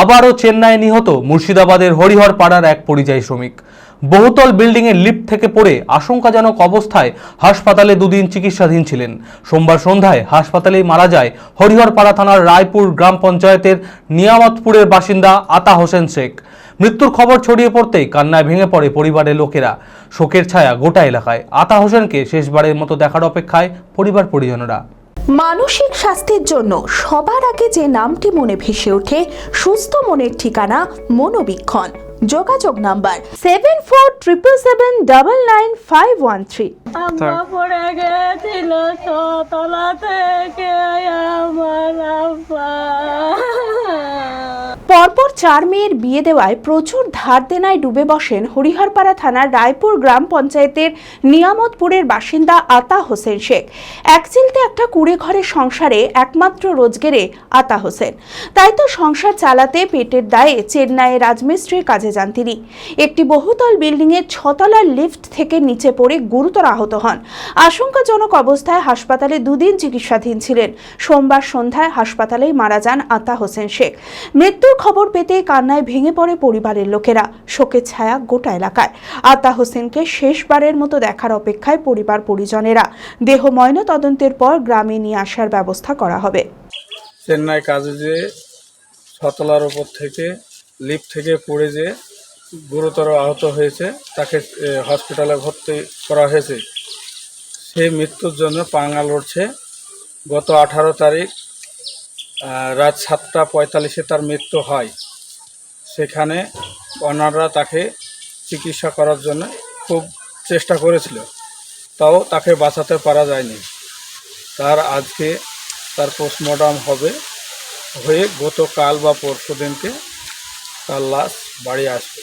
আবারও চেন্নাই নিহত মুর্শিদাবাদের হরিহর পাড়ার এক পরিযায়ী শ্রমিক। বহুতল বিল্ডিংয়ের লিফট থেকে পড়ে আশঙ্কাজনক অবস্থায় হাসপাতালে দুদিন চিকিৎসাধীন ছিলেন। সোমবার সন্ধ্যায় হাসপাতালেই মারা যায় হরিহরপাড়া থানার রায়পুর গ্রাম পঞ্চায়েতের নিয়ামতপুরের বাসিন্দা আতা হোসেন শেখ। মৃত্যুর খবর ছড়িয়ে পড়তেই কান্নায় ভেঙে পড়ে পরিবারের লোকেরা। শোকের ছায়া গোটা এলাকায়। আতা হোসেনকে শেষবারের মতো দেখার অপেক্ষায় পরিবার পরিজনেরা মানসিক স্বাস্থ্যের জন্য সবার আগে যে নামটি মনে ভেসে ওঠে সুস্থ মনের ঠিকানা মনোবীক্ষণ। যোগাযোগ number seven four triple seven double nine five one three আম্মা পড়ে গেছিল ছতলা থেকে আমার আব্বা। পরপর চার মেয়ের বিয়ে দেওয়ায় প্রচুর ধার দেনায় ডুবে বসেন হরিহরপাড়া থানার রায়পুর গ্রাম পঞ্চায়েতের নিয়ামতপুরের বাসিন্দা আতা হোসেন শেখ। এক চিলতে একটা কুড়ে ঘরের সংসারে একমাত্র রোজগেরে আতা হোসেন। তাই তো সংসার চালাতে পেটের দায়ে চেন্নাইয়ে রাজমিস্ত্রির কাজে যান তিনি। একটি বহুতল বিল্ডিংয়ের ছতলার লিফট থেকে নিচে পড়ে গুরুতর আহত হন। আশঙ্কাজনক অবস্থায় হাসপাতালে দুদিন চিকিৎসাধীন ছিলেন। সোমবার সন্ধ্যায় হাসপাতালেই মারা যান আতা হোসেন শেখ। মৃত্যুর খবর পেতে কান্নায় ভেঙে পড়ে পরিবারের লোকেরা। শোকের ছায়া গোটা এলাকায়। আতা হোসেনকে শেষবারের মতো দেখার অপেক্ষায় পরিবার পরিজনেরা। দেহ ময়না তদন্তের পর গ্রামে নিয়ে আসার ব্যবস্থা করা হবে। চেন্নাই কাজে যে ছতলার ওপর থেকে, লিফট থেকে পড়ে যে গুরুতর আহত হয়েছে, তাকে হসপিটালে ভর্তি করা হয়েছে। সে মৃত্যুর জন্য পাঙ্গা লড়ছে। গত আঠারো তারিখ রাত সাতটা পঁয়তাল্লিশে তার মৃত্যু হয়। সেখানে ওনাররা তাকে চিকিৎসা করার জন্য খুব চেষ্টা করেছিল। তাও তাকে বাঁচাতে পারা যায়নি। তার আজকে তার পোস্টমর্টম হবে হয়ে গতকাল বা পরশু দিনকে তার লাশ বাড়ি আসবে।